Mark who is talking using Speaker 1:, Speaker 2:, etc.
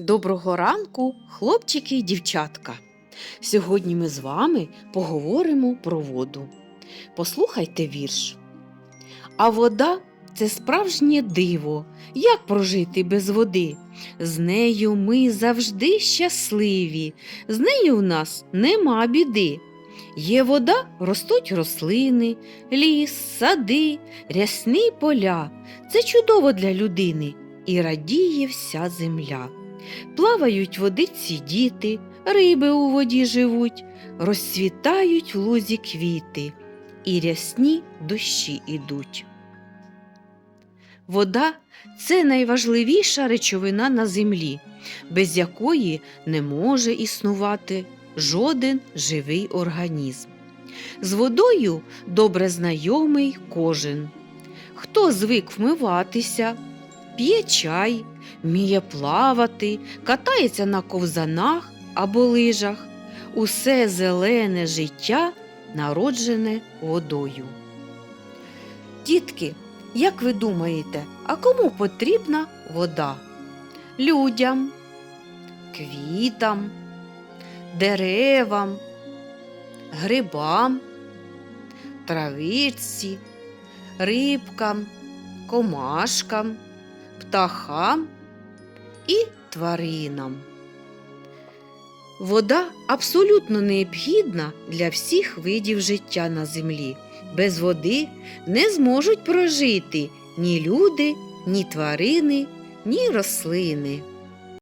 Speaker 1: Доброго ранку, хлопчики і дівчатка. Сьогодні ми з вами поговоримо про воду. Послухайте вірш. А вода це справжнє диво. Як прожити без води? З нею ми завжди щасливі, з нею в нас нема біди. Є вода, ростуть рослини, ліс, сади, рясні поля. Це чудово для людини і радіє вся земля. Плавають в водиці діти, риби у воді живуть, розцвітають в лузі квіти, і рясні дощі ідуть. Вода це найважливіша речовина на землі, без якої не може існувати жоден живий організм. З водою добре знайомий кожен. Хто звик вмиватися, п'є чай, вміє плавати, катається на ковзанах або лижах. Усе зелене життя народжене водою. Дітки, як ви думаєте, а кому потрібна вода? Людям, квітам, деревам, грибам, травичці, рибкам, комашкам, птахам і тваринам. Вода абсолютно необхідна для всіх видів життя на землі. Без води не зможуть прожити ні люди, ні тварини, ні рослини.